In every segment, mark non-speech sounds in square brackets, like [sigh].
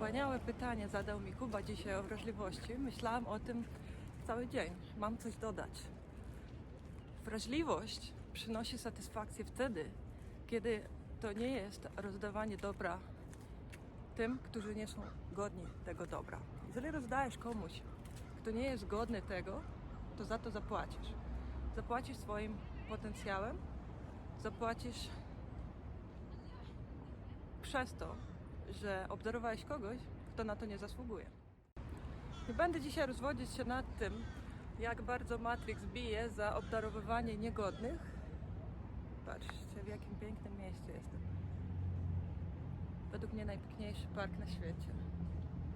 Wspaniałe pytanie zadał mi Kuba dzisiaj o wrażliwości. Myślałam o tym cały dzień. Mam coś dodać. Wrażliwość przynosi satysfakcję wtedy, kiedy to nie jest rozdawanie dobra tym, którzy nie są godni tego dobra. Jeżeli rozdajesz komuś, kto nie jest godny tego, to za to zapłacisz. Zapłacisz swoim potencjałem, zapłacisz przez to, że obdarowałeś kogoś, kto na to nie zasługuje. Nie będę dzisiaj rozwodzić się nad tym, jak bardzo Matrix bije za obdarowywanie niegodnych. Patrzcie, w jakim pięknym mieście jestem. Według mnie najpiękniejszy park na świecie.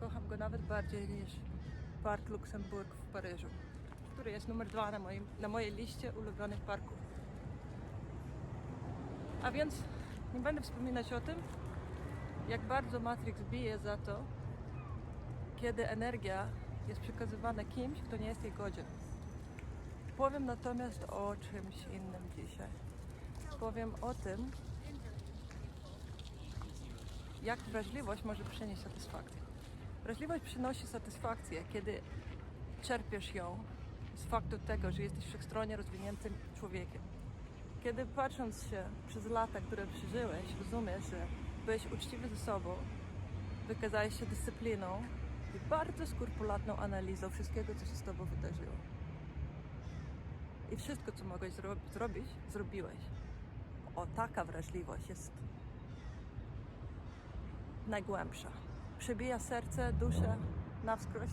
Kocham go nawet bardziej niż Park Luxemburg w Paryżu, który jest numer dwa na, moim, na mojej liście ulubionych parków. A więc nie będę wspominać o tym, jak bardzo Matrix bije za to, kiedy energia jest przekazywana kimś, kto nie jest jej godzien. Powiem natomiast o czymś innym dzisiaj. Powiem o tym, jak wrażliwość może przynieść satysfakcję. Wrażliwość przynosi satysfakcję, kiedy czerpiesz ją z faktu tego, że jesteś wszechstronnie rozwiniętym człowiekiem. Kiedy patrząc się przez lata, które przeżyłeś, rozumiesz, że byłeś uczciwy ze sobą, wykazałeś się dyscypliną i bardzo skrupulatną analizą wszystkiego, co się z tobą wydarzyło. I wszystko, co mogłeś zro- zrobić, zrobiłeś. O, taka wrażliwość jest najgłębsza. Przebija serce, duszę na wskroś,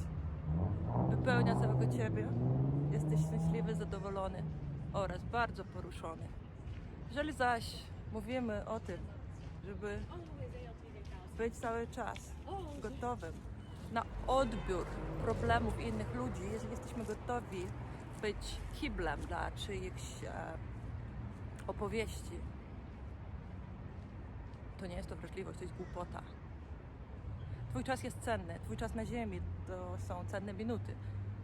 wypełnia całego ciebie. Jesteś szczęśliwy, zadowolony oraz bardzo poruszony. Jeżeli zaś mówimy o tym, żeby być cały czas gotowym na odbiór problemów innych ludzi, jeżeli jesteśmy gotowi być kiblem dla czyichś e, opowieści, to nie jest to wrażliwość, to jest głupota. Twój czas jest cenny, twój czas na ziemi to są cenne minuty,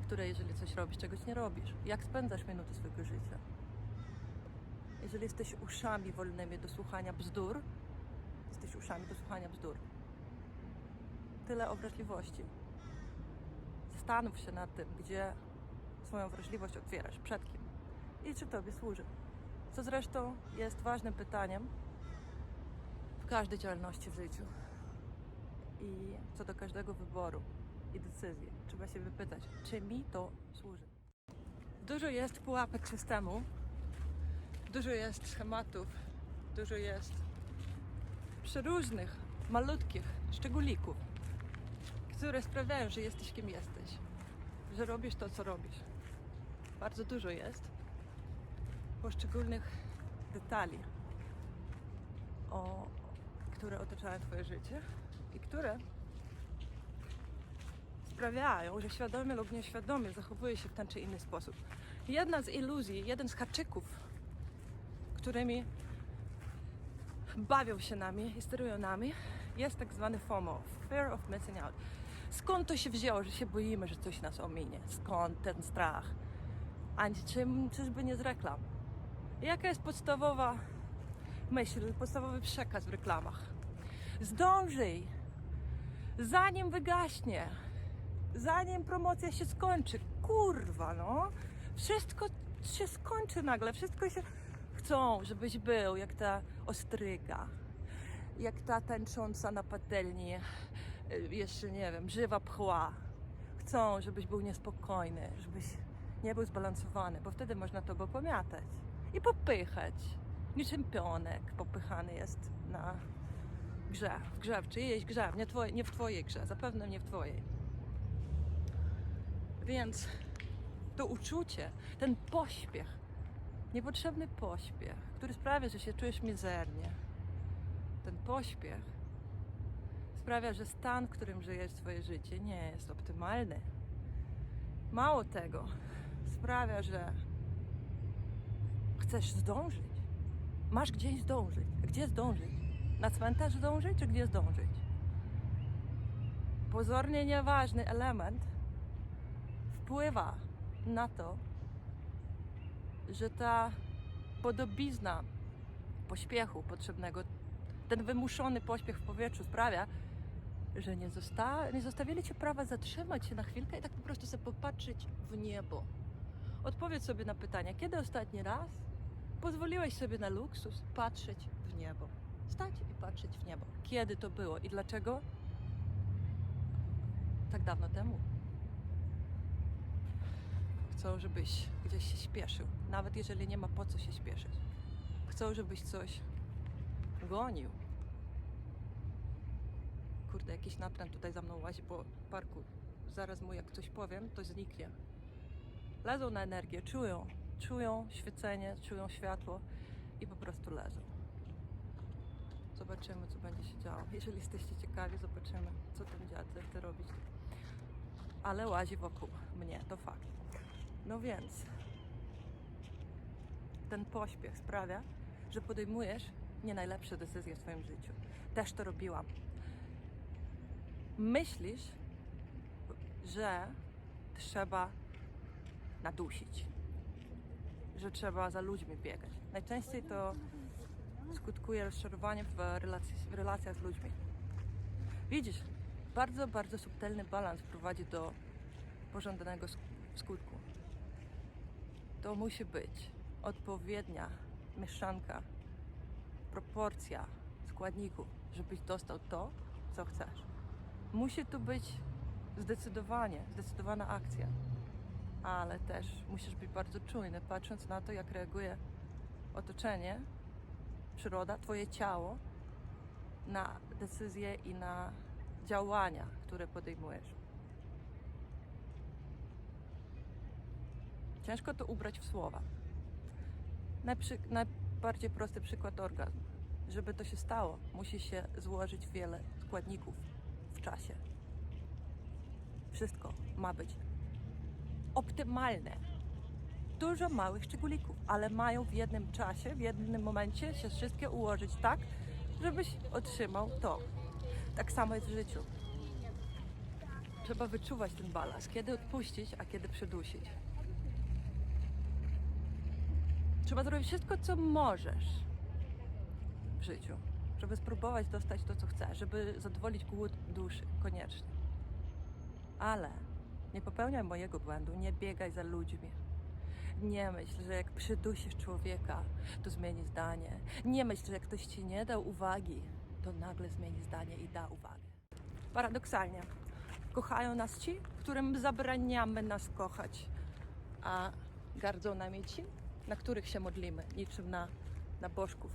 które jeżeli coś robisz, czegoś nie robisz. Jak spędzasz minuty swojego życia? Jeżeli jesteś uszami wolnymi do słuchania bzdur, jesteś uszami do słuchania bzdur. Tyle o wrażliwości. Zastanów się nad tym, gdzie swoją wrażliwość otwierasz, przed kim i czy tobie służy. Co zresztą jest ważnym pytaniem w każdej działalności w życiu i co do każdego wyboru i decyzji. Trzeba się wypytać, czy mi to służy. Dużo jest pułapek systemu, dużo jest schematów, dużo jest przeróżnych, malutkich szczególików, które sprawiają, że jesteś kim jesteś, że robisz to, co robisz. Bardzo dużo jest poszczególnych detali, o, które otaczają Twoje życie i które sprawiają, że świadomie lub nieświadomie zachowuje się w ten czy inny sposób. Jedna z iluzji, jeden z haczyków, którymi bawią się nami i sterują nami, jest tak zwany FOMO, Fear of Missing Out. Skąd to się wzięło, że się boimy, że coś nas ominie? Skąd ten strach? A czym, czyżby nie z reklam? Jaka jest podstawowa myśl, podstawowy przekaz w reklamach? Zdążyj, zanim wygaśnie, zanim promocja się skończy. Kurwa, no. Wszystko się skończy nagle, wszystko się... Chcą, żebyś był jak ta ostryga, jak ta tańcząca na patelni, y, jeszcze nie wiem, żywa pchła. Chcą, żebyś był niespokojny, żebyś nie był zbalansowany, bo wtedy można tobą pomiatać i popychać. Niczym pionek popychany jest na grze, w grze, w czyjejś grze, nie, twoje, nie w twojej grze, zapewne nie w twojej. Więc to uczucie, ten pośpiech, niepotrzebny pośpiech, który sprawia, że się czujesz mizernie, ten pośpiech sprawia, że stan, w którym żyjesz swoje życie, nie jest optymalny. Mało tego, sprawia, że chcesz zdążyć. Masz gdzieś zdążyć. Gdzie zdążyć? Na cmentarz zdążyć, czy gdzie zdążyć? Pozornie nieważny element wpływa na to, że ta podobizna pośpiechu potrzebnego, ten wymuszony pośpiech w powietrzu sprawia, że nie, zosta- nie zostawili ci prawa zatrzymać się na chwilkę i tak po prostu sobie popatrzeć w niebo. Odpowiedz sobie na pytanie, kiedy ostatni raz pozwoliłeś sobie na luksus patrzeć w niebo? Stać i patrzeć w niebo. Kiedy to było i dlaczego? Tak dawno temu. Chcą, żebyś gdzieś się śpieszył, nawet jeżeli nie ma po co się śpieszyć. Chcą, żebyś coś gonił. Kurde, jakiś natręt tutaj za mną łazi po parku. Zaraz mu jak coś powiem, to zniknie. Lezą na energię, czują, czują świecenie, czują światło i po prostu lezą. Zobaczymy, co będzie się działo. [laughs] Jeżeli jesteście ciekawi, zobaczymy, co ten dziad chce robić. Ale łazi wokół mnie, to fakt. No więc, ten pośpiech sprawia, że podejmujesz nie najlepsze decyzje w swoim życiu. Też to robiłam. Myślisz, że trzeba nadusić, że trzeba za ludźmi biegać. Najczęściej to skutkuje rozczarowaniem w, w relacjach z ludźmi. Widzisz, bardzo, bardzo subtelny balans prowadzi do pożądanego sk- skutku. To musi być odpowiednia mieszanka, proporcja składników, żebyś dostał to, co chcesz. Musi tu być zdecydowanie, zdecydowana akcja, ale też musisz być bardzo czujny, patrząc na to, jak reaguje otoczenie, przyroda, twoje ciało na decyzje i na działania, które podejmujesz. Ciężko to ubrać w słowa. Najprzy, najbardziej prosty przykład orgazm. Żeby to się stało, musi się złożyć wiele składników w czasie. Wszystko ma być optymalne. Dużo małych szczególików, ale mają w jednym czasie, w jednym momencie się wszystkie ułożyć tak, żebyś otrzymał to. Tak samo jest w życiu. Trzeba wyczuwać ten balans, kiedy odpuścić, a kiedy przydusić. Trzeba zrobić wszystko, co możesz w życiu, żeby spróbować dostać to, co chcesz, żeby zadowolić głód duszy, koniecznie. Ale nie popełniaj mojego błędu, nie biegaj za ludźmi. Nie myśl, że jak przydusisz człowieka, to zmieni zdanie. Nie myśl, że jak ktoś ci nie dał uwagi, to nagle zmieni zdanie i da uwagę. Paradoksalnie, kochają nas ci, którym zabraniamy nas kochać, a gardzą nami ci, na których się modlimy, niczym na, na bożków.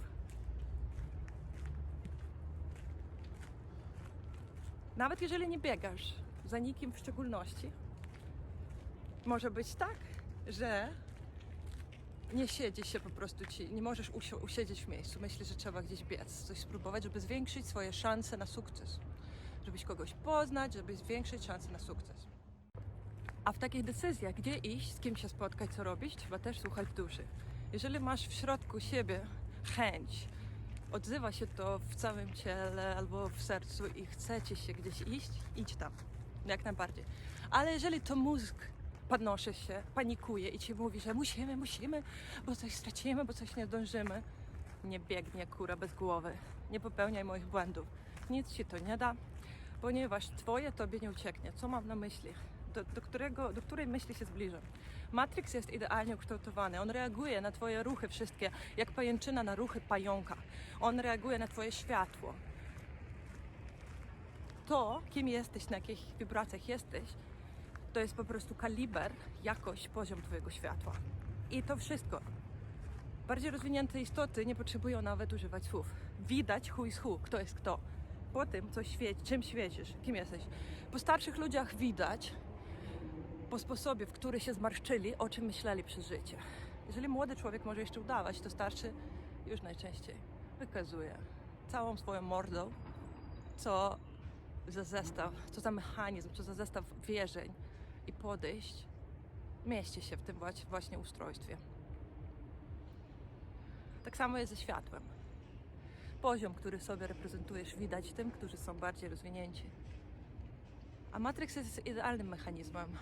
Nawet jeżeli nie biegasz za nikim w szczególności, może być tak, że nie siedzi się po prostu ci, nie możesz usiedzieć w miejscu. Myślisz, że trzeba gdzieś biec, coś spróbować, żeby zwiększyć swoje szanse na sukces. Żebyś kogoś poznać, żeby zwiększyć szanse na sukces. A w takich decyzjach, gdzie iść, z kim się spotkać, co robić, trzeba też słuchać duszy. Jeżeli masz w środku siebie chęć, odzywa się to w całym ciele albo w sercu i chcecie się gdzieś iść, idź tam. Jak najbardziej. Ale jeżeli to mózg podnoszy się, panikuje i ci mówi, że musimy, musimy, bo coś stracimy, bo coś nie zdążymy, nie biegnie kura bez głowy. Nie popełniaj moich błędów. Nic ci to nie da, ponieważ twoje tobie nie ucieknie. Co mam na myśli? Do, do, którego, do której myśli się zbliżam? Matrix jest idealnie ukształtowany. On reaguje na twoje ruchy wszystkie, jak pajęczyna na ruchy pająka. On reaguje na twoje światło. To, kim jesteś, na jakich wibracjach jesteś, to jest po prostu kaliber, jakość, poziom twojego światła. I to wszystko. Bardziej rozwinięte istoty nie potrzebują nawet używać słów. Widać who is who, kto jest kto. Po tym, co świeci, czym świecisz, kim jesteś. Po starszych ludziach widać, po sposobie, w który się zmarszczyli, o czym myśleli przez życie. Jeżeli młody człowiek może jeszcze udawać, to starszy już najczęściej wykazuje całą swoją mordą, co za zestaw, co za mechanizm, co za zestaw wierzeń i podejść mieści się w tym właśnie- ustrojstwie. Tak samo jest ze światłem. Poziom, który sobie reprezentujesz, widać tym, którzy są bardziej rozwinięci. A Matrix jest idealnym mechanizmem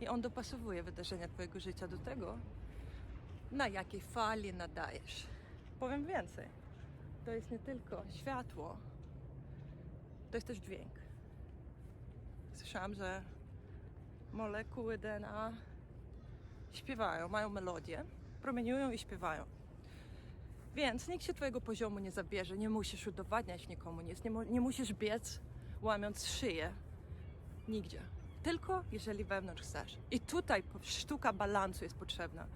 i on dopasowuje wydarzenia Twojego życia do tego, na jakiej fali nadajesz. Powiem więcej. To jest nie tylko światło, to jest też dźwięk. Słyszałam, że molekuły DNA śpiewają, mają melodię, promieniują i śpiewają. Więc nikt się twojego poziomu nie zabierze, nie musisz udowadniać nikomu nic, nie, mu- nie musisz biec łamiąc szyję. Nigdzie. Tylko jeżeli wewnątrz chcesz. I tutaj sztuka balansu jest potrzebna.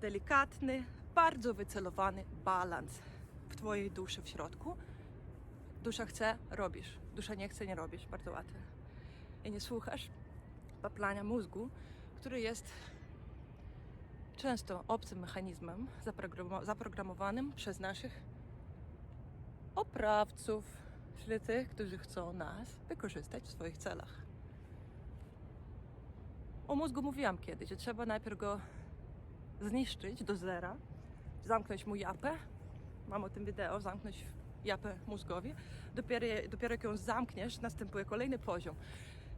Delikatny, bardzo wycelowany balans w twojej duszy w środku. Dusza chce, robisz. Dusza nie chce, nie robisz. Bardzo łatwe. I nie słuchasz paplania mózgu, który jest często obcym mechanizmem zaprogramo- zaprogramowanym przez naszych oprawców, czyli tych, którzy chcą nas wykorzystać w swoich celach. O mózgu mówiłam kiedyś, że trzeba najpierw go zniszczyć do zera, zamknąć mu japę. Mam o tym wideo, zamknąć japę mózgowi. Dopiero, dopiero jak ją zamkniesz, następuje kolejny poziom,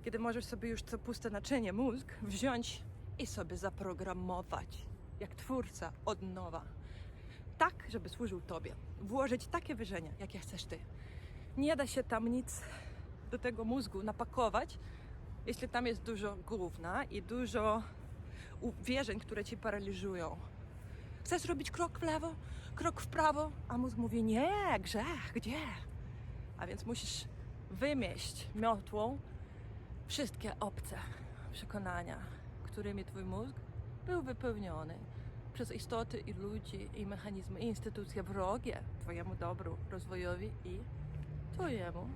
kiedy możesz sobie już to puste naczynie, mózg, wziąć i sobie zaprogramować, jak twórca od nowa. Tak, żeby służył Tobie. Włożyć takie wyżenia, jakie chcesz Ty. Nie da się tam nic do tego mózgu napakować, jeśli tam jest dużo gówna i dużo uwierzeń, które Ci paraliżują. Chcesz robić krok w lewo, krok w prawo, a mózg mówi nie, grzech, gdzie? A więc musisz wymieść miotłą wszystkie obce przekonania, którymi Twój mózg był wypełniony przez istoty i ludzi, i mechanizmy, i instytucje wrogie Twojemu dobru, rozwojowi i Twojemu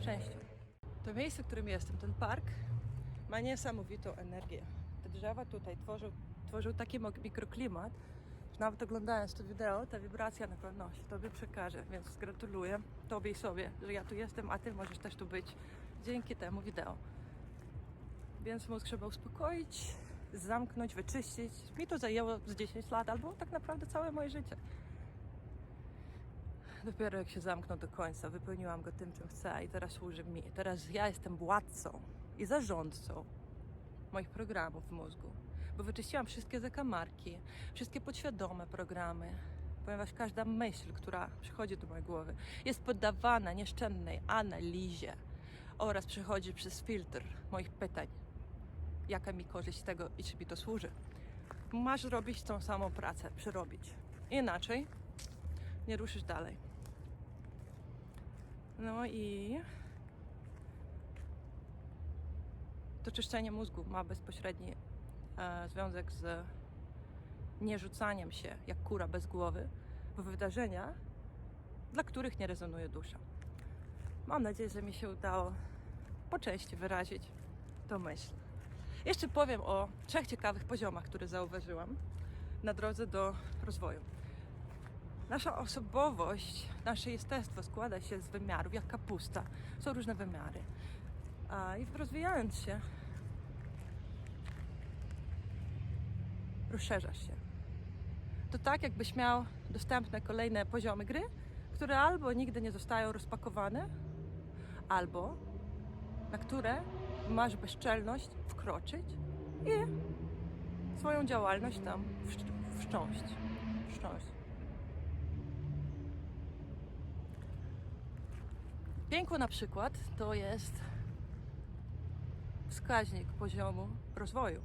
szczęściu. To miejsce, w którym jestem, ten park, ma niesamowitą energię. Te drzewa tutaj tworzą, tworzą taki mikroklimat, że nawet oglądając to wideo, ta wibracja na pewno się Tobie przekaże, więc gratuluję Tobie i sobie, że ja tu jestem, a Ty możesz też tu być dzięki temu wideo. Więc mózg trzeba uspokoić, zamknąć, wyczyścić. Mi to zajęło z 10 lat, albo tak naprawdę całe moje życie. Dopiero jak się zamknął do końca, wypełniłam go tym, czym chcę i teraz służy mi. Teraz ja jestem władcą i zarządcą moich programów w mózgu, bo wyczyściłam wszystkie zakamarki, wszystkie podświadome programy, ponieważ każda myśl, która przychodzi do mojej głowy, jest poddawana nieszczędnej analizie oraz przechodzi przez filtr moich pytań. Jaka mi korzyść tego i czy mi to służy? Masz robić tą samą pracę, przerobić. Inaczej nie ruszysz dalej. No i to czyszczenie mózgu ma bezpośredni e, związek z nierzucaniem się jak kura bez głowy w wydarzenia, dla których nie rezonuje dusza. Mam nadzieję, że mi się udało po części wyrazić tą myśl. Jeszcze powiem o trzech ciekawych poziomach, które zauważyłam na drodze do rozwoju. Nasza osobowość, nasze jestestwo składa się z wymiarów, jak kapusta. Są różne wymiary. I rozwijając się, rozszerzasz się. To tak, jakbyś miał dostępne kolejne poziomy gry, które albo nigdy nie zostają rozpakowane, albo na które masz bezczelność wkroczyć i swoją działalność tam wszcz- wszcząść. Piękło na przykład to jest wskaźnik poziomu rozwoju.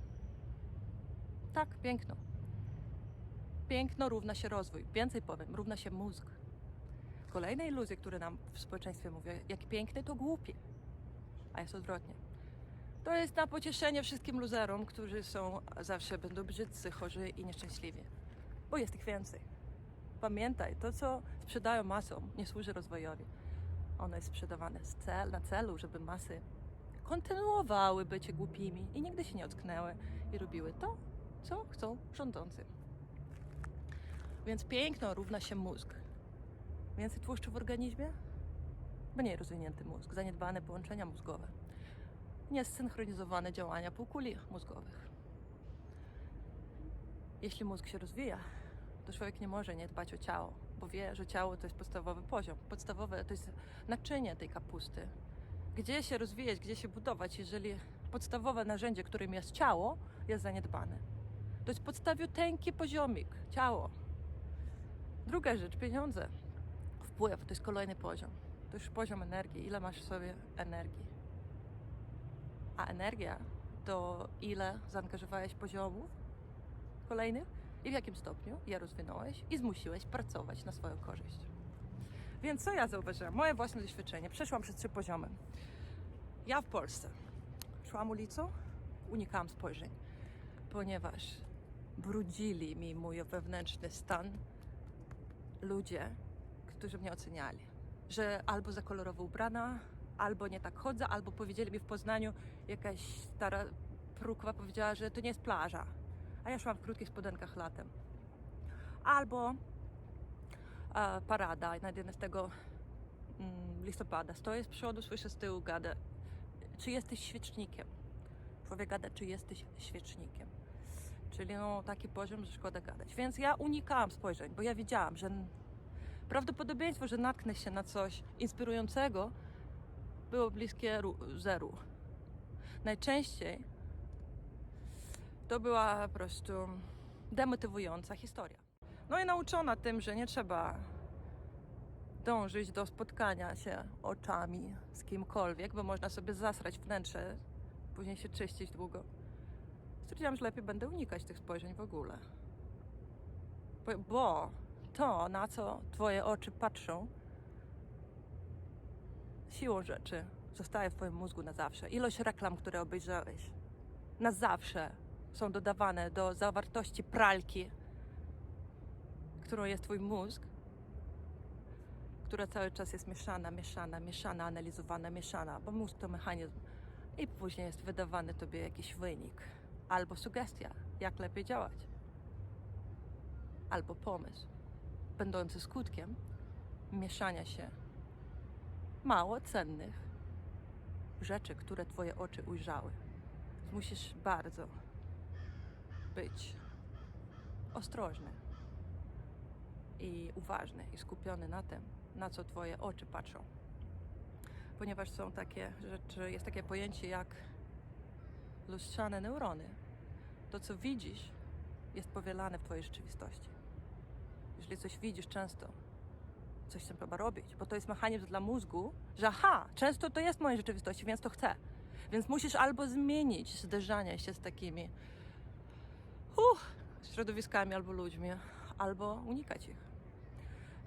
Tak, piękno. Piękno równa się rozwój. Więcej powiem, równa się mózg. Kolejne iluzje, które nam w społeczeństwie mówią, jak piękny to głupie, a jest odwrotnie. To jest na pocieszenie wszystkim luzerom, którzy są zawsze będą brzydcy, chorzy i nieszczęśliwi. Bo jest ich więcej. Pamiętaj, to co sprzedają masom nie służy rozwojowi. Ono jest sprzedawane cel, na celu, żeby masy kontynuowały bycie głupimi i nigdy się nie ocknęły i robiły to, co chcą rządzący. Więc piękno równa się mózg. Więcej tłuszczu w organizmie? Mniej rozwinięty mózg, zaniedbane połączenia mózgowe, niesynchronizowane działania półkuli mózgowych. Jeśli mózg się rozwija, to człowiek nie może nie dbać o ciało, bo wie, że ciało to jest podstawowy poziom. Podstawowe to jest naczynie tej kapusty. Gdzie się rozwijać, gdzie się budować, jeżeli podstawowe narzędzie, którym jest ciało, jest zaniedbane. To jest podstawiuteńki poziomik, ciało. Druga rzecz, pieniądze. Wpływ, to jest kolejny poziom. To już poziom energii. Ile masz w sobie energii? A energia to ile zaangażowałeś poziomów kolejnych i w jakim stopniu je rozwinąłeś i zmusiłeś pracować na swoją korzyść. Więc co ja zauważyłam? Moje własne doświadczenie. Przeszłam przez trzy poziomy. Ja w Polsce szłam ulicą, unikałam spojrzeń, ponieważ brudzili mi mój wewnętrzny stan ludzie, którzy mnie oceniali. Że albo za kolorowo ubrana, albo nie tak chodzę, albo powiedzieli mi w Poznaniu, jakaś stara prukwa powiedziała, że to nie jest plaża. A ja szłam w krótkich spodenkach latem. Albo e, parada na 11 mm, listopada. Stoję z przodu, słyszę z tyłu, gada, czy jesteś świecznikiem? Człowiek gada, czy jesteś świecznikiem. Czyli no, taki poziom, że szkoda gadać. Więc ja unikałam spojrzeń, bo ja wiedziałam, że prawdopodobieństwo, że natknę się na coś inspirującego, było bliskie ru- zeru. Najczęściej to była po prostu demotywująca historia. No i nauczona tym, że nie trzeba dążyć do spotkania się oczami z kimkolwiek, bo można sobie zasrać wnętrze, później się czyścić długo. Stwierdziłam, że lepiej będę unikać tych spojrzeń w ogóle. Bo, bo to, na co Twoje oczy patrzą, siłą rzeczy zostaje w Twoim mózgu na zawsze. Ilość reklam, które obejrzałeś, na zawsze są dodawane do zawartości pralki, którą jest Twój mózg, która cały czas jest mieszana, mieszana, mieszana, analizowana, mieszana, bo mózg to mechanizm. I później jest wydawany Tobie jakiś wynik, albo sugestia, jak lepiej działać, albo pomysł, będący skutkiem mieszania się mało cennych rzeczy, które Twoje oczy ujrzały. Musisz bardzo być ostrożny i uważny i skupiony na tym, na co Twoje oczy patrzą. Ponieważ są takie rzeczy, jest takie pojęcie jak lustrzane neurony. To, co widzisz, jest powielane w Twojej rzeczywistości. Jeżeli coś widzisz często, coś z tym trzeba robić, bo to jest mechanizm dla mózgu, że aha, często to jest w mojej rzeczywistości, więc to chcę. Więc musisz albo zmienić zderzanie się z takimi uh, środowiskami albo ludźmi, albo unikać ich.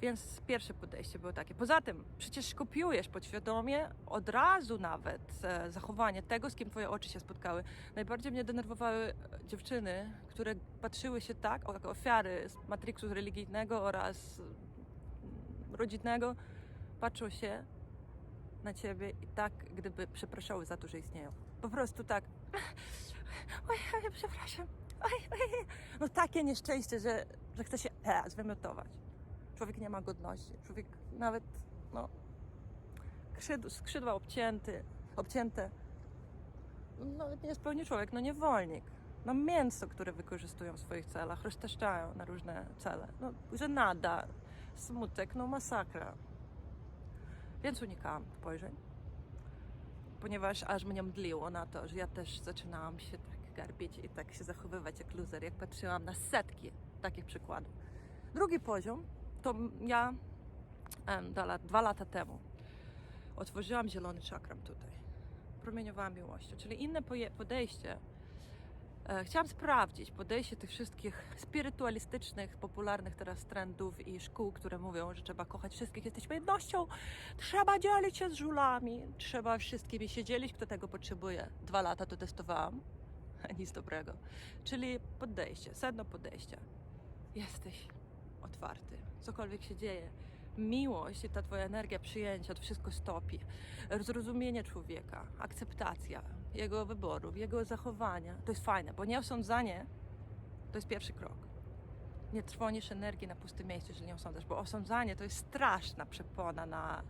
Więc pierwsze podejście było takie. Poza tym, przecież kopiujesz podświadomie od razu nawet e, zachowanie tego, z kim twoje oczy się spotkały. Najbardziej mnie denerwowały dziewczyny, które patrzyły się tak, o, jako ofiary z Matrixu religijnego oraz mm, rodzinnego, patrzą się na ciebie i tak, gdyby przepraszały za to, że istnieją. Po prostu tak. [laughs] Oj, oj przepraszam. No takie nieszczęście, że, że chce się e, zwymiotować. Człowiek nie ma godności. Człowiek nawet, no, skrzydła, obcięty, obcięte. Nawet nie jest pełni człowiek, no niewolnik. No mięso, które wykorzystują w swoich celach, roztaszczają na różne cele. No, żenada, smutek, no masakra. Więc unikałam spojrzeń, ponieważ aż mnie mdliło na to, że ja też zaczynałam się tak garbić i tak się zachowywać jak loser, jak patrzyłam na setki takich przykładów. Drugi poziom to ja dwa, lat- dwa lata temu otworzyłam zielony czakram tutaj. Promieniowałam miłością, czyli inne podejście. E, Chciałam sprawdzić podejście tych wszystkich spirytualistycznych, popularnych teraz trendów i szkół, które mówią, że trzeba kochać wszystkich, jesteśmy jednością, trzeba dzielić się z żulami, trzeba wszystkimi się dzielić, kto tego potrzebuje. Dwa lata to testowałam, [laughs] nic dobrego. Czyli podejście, sedno podejścia. Jesteś otwarty, cokolwiek się dzieje. Miłość i ta twoja energia przyjęcia, to wszystko stopi. Zrozumienie człowieka, akceptacja jego wyborów, jego zachowania. To jest fajne, bo nieosądzanie to jest pierwszy krok. Nie trwonisz energii na pustym miejscu, jeżeli nie osądzasz, bo osądzanie to jest straszna przepona na,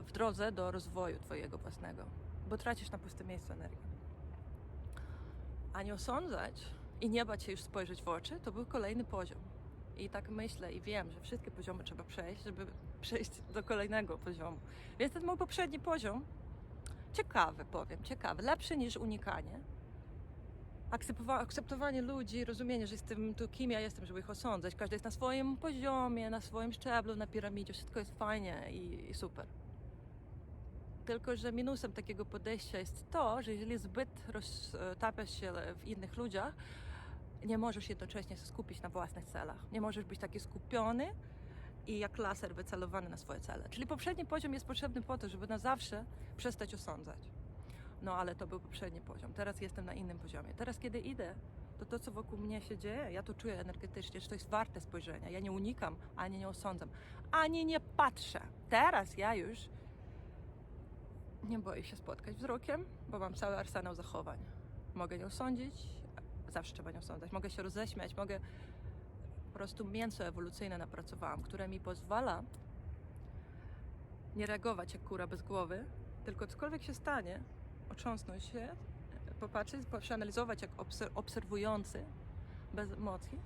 w drodze do rozwoju twojego własnego, bo tracisz na pustym miejscu energię. A nie osądzać i nie bać się już spojrzeć w oczy, to był kolejny poziom. I tak myślę i wiem, że wszystkie poziomy trzeba przejść, żeby [laughs] przejść do kolejnego poziomu. Więc ten mój poprzedni poziom, ciekawy powiem, ciekawy, lepszy niż unikanie. Akceptowa- akceptowanie ludzi, rozumienie, że jestem tu kim ja jestem, żeby ich osądzać. Każdy jest na swoim poziomie, na swoim szczeblu, na piramidzie, wszystko jest fajnie i, i super. Tylko, że minusem takiego podejścia jest to, że jeżeli zbyt roztapiasz się w innych ludziach, nie możesz jednocześnie skupić na własnych celach. Nie możesz być taki skupiony i jak laser wycelowany na swoje cele. Czyli poprzedni poziom jest potrzebny po to, żeby na zawsze przestać osądzać. No ale to był poprzedni poziom. Teraz jestem na innym poziomie. Teraz, kiedy idę, to to, co wokół mnie się dzieje, ja to czuję energetycznie, że to jest warte spojrzenia. Ja nie unikam, ani nie osądzam, ani nie patrzę. Teraz ja już nie boję się spotkać wzrokiem, bo mam cały arsenał zachowań. Mogę nie osądzić, zawsze trzeba nie osądzać. Mogę się roześmiać, mogę po prostu mięso ewolucyjne napracowałam, które mi pozwala nie reagować jak kura bez głowy, tylko cokolwiek się stanie, otrząsnąć się, popatrzeć, przeanalizować jak obser- obserwujący, bez emocji,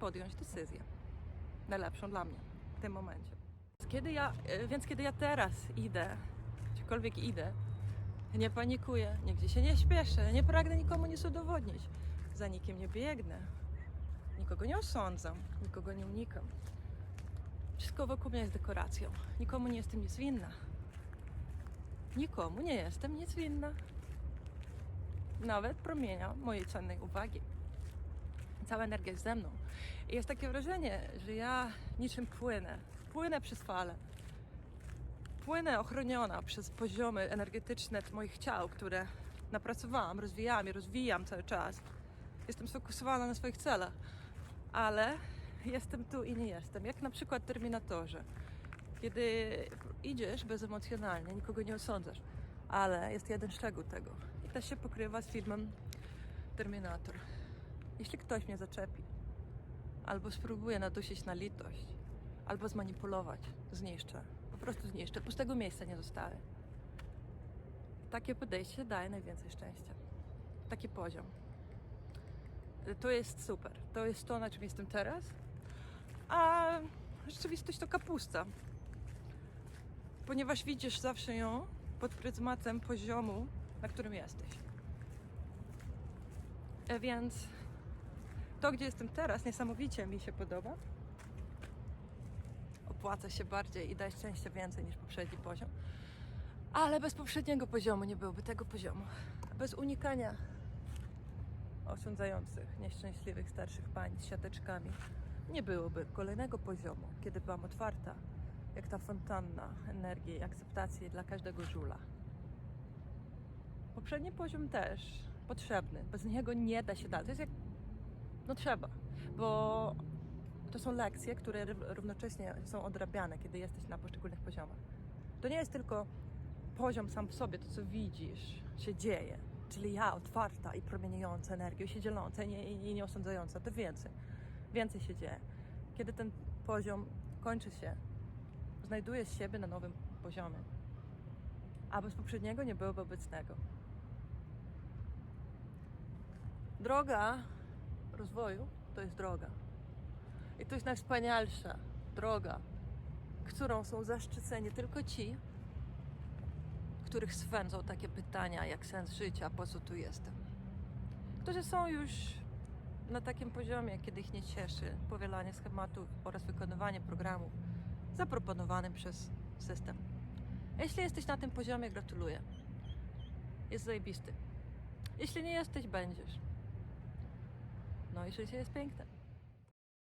podjąć decyzję. Najlepszą dla mnie w tym momencie. Kiedy ja, e, więc kiedy ja teraz idę, gdziekolwiek idę, nie panikuję, nigdzie się nie śpieszę, nie pragnę nikomu nic udowodnić. Za nikim nie biegnę, nikogo nie osądzam, nikogo nie unikam. Wszystko wokół mnie jest dekoracją. Nikomu nie jestem nic winna. Nikomu nie jestem nic winna. Nawet promienia mojej cennej uwagi. Cała energia jest ze mną. I jest takie wrażenie, że ja niczym płynę. Płynę przez fale. Płynę ochroniona przez poziomy energetyczne moich ciał, które napracowałam, rozwijałam i rozwijam cały czas. Jestem sfokusowana na swoich celach, ale jestem tu i nie jestem. Jak na przykład Terminatorze. Kiedy idziesz bezemocjonalnie, nikogo nie osądzasz, ale jest jeden szczegół tego. I też się pokrywa z filmem Terminator. Jeśli ktoś mnie zaczepi, albo spróbuje nadusić na litość, albo zmanipulować, zniszczę. Po prostu zniszczę. Pustego miejsca nie zostawię. Takie podejście daje najwięcej szczęścia. Taki poziom. To jest super. To jest to, na czym jestem teraz. A rzeczywistość to kapusta. Ponieważ widzisz zawsze ją pod pryzmatem poziomu, na którym jesteś. E, Więc to, gdzie jestem teraz, niesamowicie mi się podoba. Opłaca się bardziej i daje szczęścia więcej niż poprzedni poziom. Ale bez poprzedniego poziomu nie byłoby tego poziomu. Bez unikania osądzających, nieszczęśliwych starszych pań z siateczkami nie byłoby kolejnego poziomu, kiedy byłam otwarta, jak ta fontanna energii i akceptacji dla każdego żula. Poprzedni poziom też potrzebny. Bez niego nie da się dalej. To jest jak. No trzeba, bo to są lekcje, które rów- równocześnie są odrabiane, kiedy jesteś na poszczególnych poziomach. To nie jest tylko poziom sam w sobie, to co widzisz, się dzieje. Czyli ja otwarta i promieniejąca energią, się dzieląca i nie, i nie osądzająca, to więcej. Więcej się dzieje. Kiedy ten poziom kończy się, znajdujesz siebie na nowym poziomie. A bez poprzedniego nie byłoby obecnego. Droga rozwoju to jest droga. I to jest najwspanialsza droga, którą są zaszczyceni tylko ci, których swędzą takie pytania jak sens życia, po co tu jestem. Którzy są już na takim poziomie, kiedy ich nie cieszy powielanie schematów oraz wykonywanie programów zaproponowanym przez system. Jeśli jesteś na tym poziomie, gratuluję. Jest zajebisty. Jeśli nie jesteś, będziesz. No i życie jest piękne.